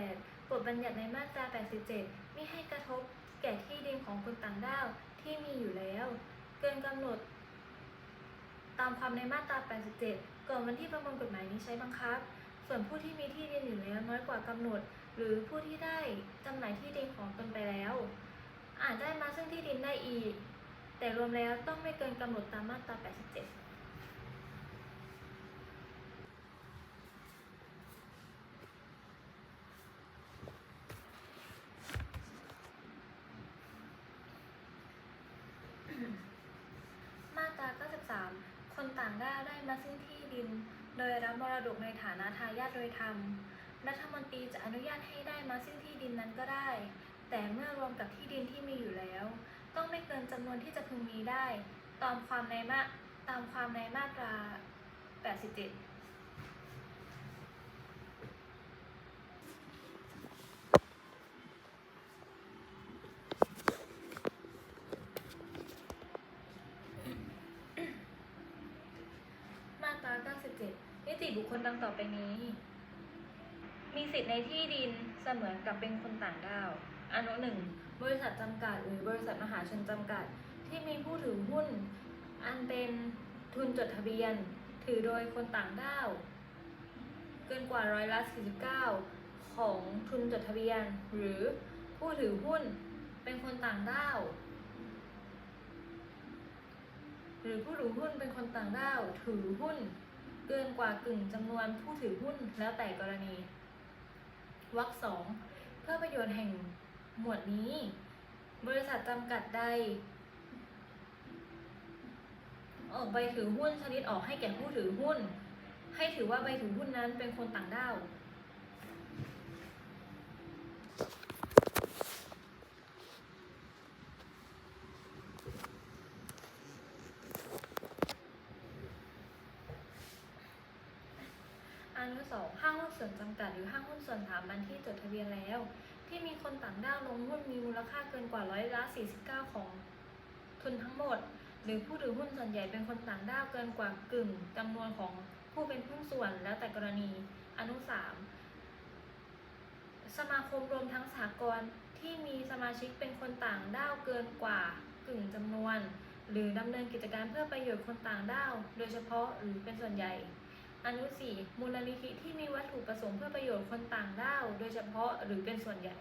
88 บทบัญญัติในมาตรา 87มิให้กระทบแก่ที่ดินของคนต่างด้าวที่มีอยู่แล้ว เกินกำหนด ตามความในมาตรา 87 ก่อนวันที่ประมวลกฎหมายนี้ใช้บังคับ ส่วนผู้ที่มีที่ดินอยู่แล้วน้อยกว่ากำหนด หรือผู้ที่ได้จำหน่ายที่ดินของตนไปแล้ว อาจได้มาซึ่งที่ดินได้อีก แต่รวมแล้วต้องไม่เกินกำหนดตามมาตรา 87 มาตรา 93 คนต่างด้าวได้มาซื้อที่ดิน โดยรับมรดกในฐานะทายาทโดยธรรม รัฐมนตรีจะอนุญาตให้ได้มาซื้อที่ดินนั้นก็ได้ แต่เมื่อรวมกับที่ดินที่มีอยู่แล้ว ต้องไม่เกินจำนวนที่จะพึงมีได้ ตามความในมาตามความในมาตรา 87 7นิติบุคคลดังต่อไปนี้ มีสิทธิ์ในที่ดินเสมือนกับเป็นคนต่างด้าว อนุหนึ่งบริษัทจำกัดหรือบริษัทมหาชนจำกัด ที่มีผู้ถือหุ้น อันเป็นทุนจดทะเบียน ถือโดยคนต่างด้าว เกินกว่าร้อยละ49 ของทุนจดทะเบียน หรือผู้ถือหุ้นเป็นคนต่างด้าวหรือผู้ถือหุ้นเป็นคนต่างด้าวถือหุ้น เกินกว่ากึ่งจำนวนผู้ถือหุ้นแล้วแต่กรณีวรรคสองเพื่อประโยชน์แห่งหมวดนี้ บริษัทจำกัดใด ออกใบถือหุ้นชนิดออกให้แก่ผู้ถือหุ้น ให้ถือว่าใบถือหุ้นนั้นเป็นคนต่างด้าว อนุสองห้างหุ้นส่วนจำกัดหรือห้างหุ้นส่วนสถาบันที่จดทะเบียนแล้ว ที่มีคนต่างด้าวลงหุ้นมีมูลค่าเกินกว่าร้อยละ 49 ของทุนทั้งหมด หรือผู้ถือหุ้นส่วนใหญ่เป็นคนต่างด้าวเกินกว่ากึ่งจำนวนของผู้เป็นหุ้นส่วนแล้วแต่กรณีอนุสามสมาคมรวมทั้งสหกรณ์ที่มีสมาชิกเป็นคนต่างด้าวเกินกว่ากึ่งจำนวน หรือดำเนินกิจการเพื่อประโยชน์คนต่างด้าว โดยเฉพาะหรือเป็นส่วนใหญ่ อนุสีมูลนิธิที่มีวัตถุประสงค์เพื่อประโยชน์คนต่างด้าว โดยเฉพาะหรือเป็นส่วนใหญ่